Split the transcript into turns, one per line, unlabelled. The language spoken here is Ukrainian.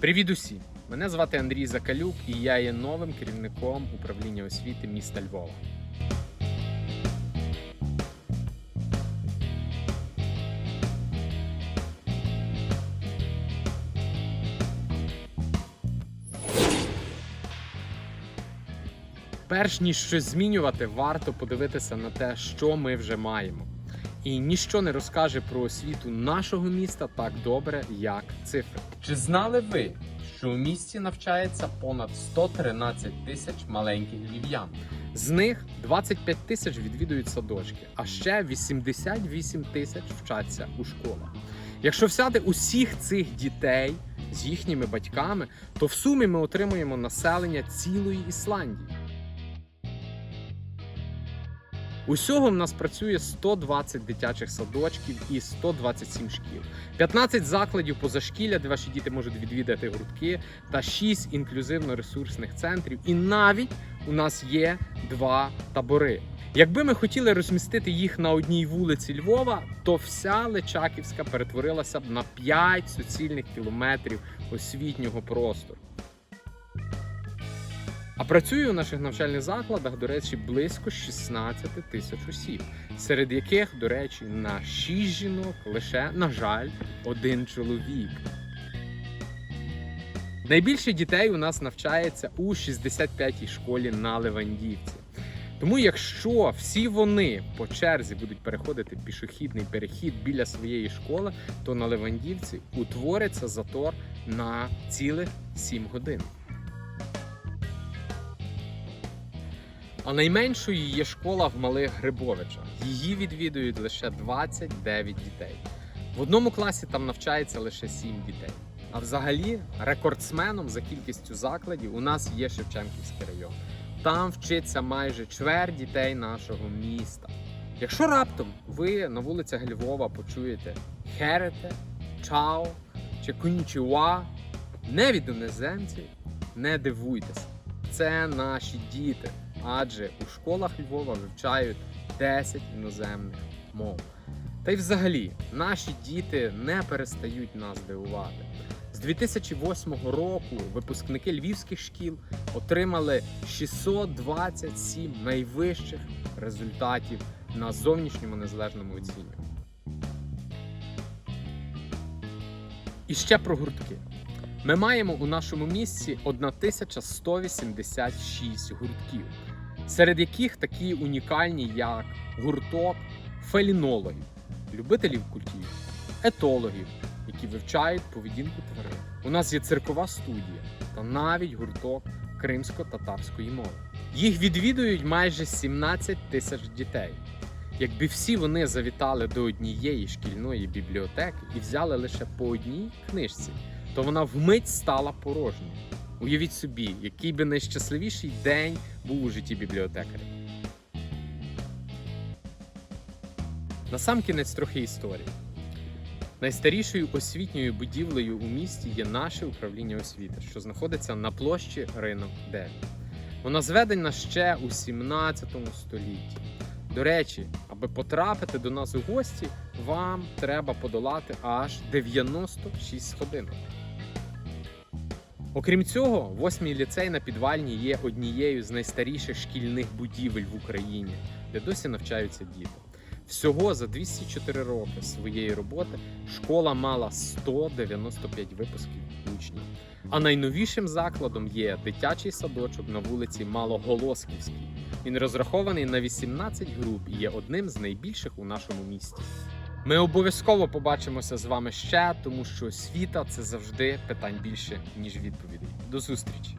Привіт усім! Мене звати Андрій Закалюк і я є новим керівником управління освіти міста Львова. Перш ніж щось змінювати, варто подивитися на те, що ми вже маємо. І ніщо не розкаже про освіту нашого міста так добре, як цифри. Чи знали ви, що у місті навчається понад 113 тисяч маленьких львів'ян? З них 25 тисяч відвідують садочки, а ще 88 тисяч вчаться у школах. Якщо взяти усіх цих дітей з їхніми батьками, то в сумі ми отримуємо населення цілої Ісландії. Усього в нас працює 120 дитячих садочків і 127 шкіл, 15 закладів позашкілля, де ваші діти можуть відвідати гуртки, та 6 інклюзивно-ресурсних центрів. І навіть у нас є два табори. Якби ми хотіли розмістити їх на одній вулиці Львова, то вся Личаківська перетворилася б на 5 суцільних кілометрів освітнього простору. А працює у наших навчальних закладах, до речі, близько 16 тисяч осіб, серед яких, до речі, на 6 жінок лише, на жаль, один чоловік. Найбільше дітей у нас навчається у 65-й школі на Левандівці. Тому, якщо всі вони по черзі будуть переходити пішохідний перехід біля своєї школи, то на Левандівці утвориться затор на цілих 7 годин. А найменшою є школа в Малих Грибовичах. Її відвідують лише 29 дітей. В одному класі там навчається лише 7 дітей. А взагалі, рекордсменом за кількістю закладів у нас є Шевченківський район. Там вчиться майже чверть дітей нашого міста. Якщо раптом ви на вулицях Львова почуєте херете, чао чи конічуа, не від іноземців, не дивуйтеся. Це наші діти, адже у школах Львова вивчають 10 іноземних мов. Та й взагалі, наші діти не перестають нас дивувати. З 2008 року випускники львівських шкіл отримали 627 найвищих результатів на зовнішньому незалежному оцінюванні. І ще про гуртки. Ми маємо у нашому місті 1186 гуртків, серед яких такі унікальні, як гурток фелінологів, любителів культів, етологів, які вивчають поведінку тварин. У нас є циркова студія та навіть гурток кримсько-татарської мови. Їх відвідують майже 17 тисяч дітей. Якби всі вони завітали до однієї шкільної бібліотеки і взяли лише по одній книжці, то вона вмить стала порожньою. Уявіть собі, який би найщасливіший день був у житті бібліотекаря. Насамкінець трохи історії. Найстарішою освітньою будівлею у місті є наше управління освіти, що знаходиться на площі Ринок 9. Вона зведена ще у 17 столітті. До речі, аби потрапити до нас у гості, вам треба подолати аж 96 сходинок. Окрім цього, восьмий ліцей на підвальні є однією з найстаріших шкільних будівель в Україні, де досі навчаються діти. Всього за 204 роки своєї роботи школа мала 195 випусків учнів. А найновішим закладом є дитячий садочок на вулиці Малоголосківській. Він розрахований на 18 груп і є одним з найбільших у нашому місті. Ми обов'язково побачимося з вами ще, тому що освіта це завжди питань більше, ніж відповідей. До зустрічі!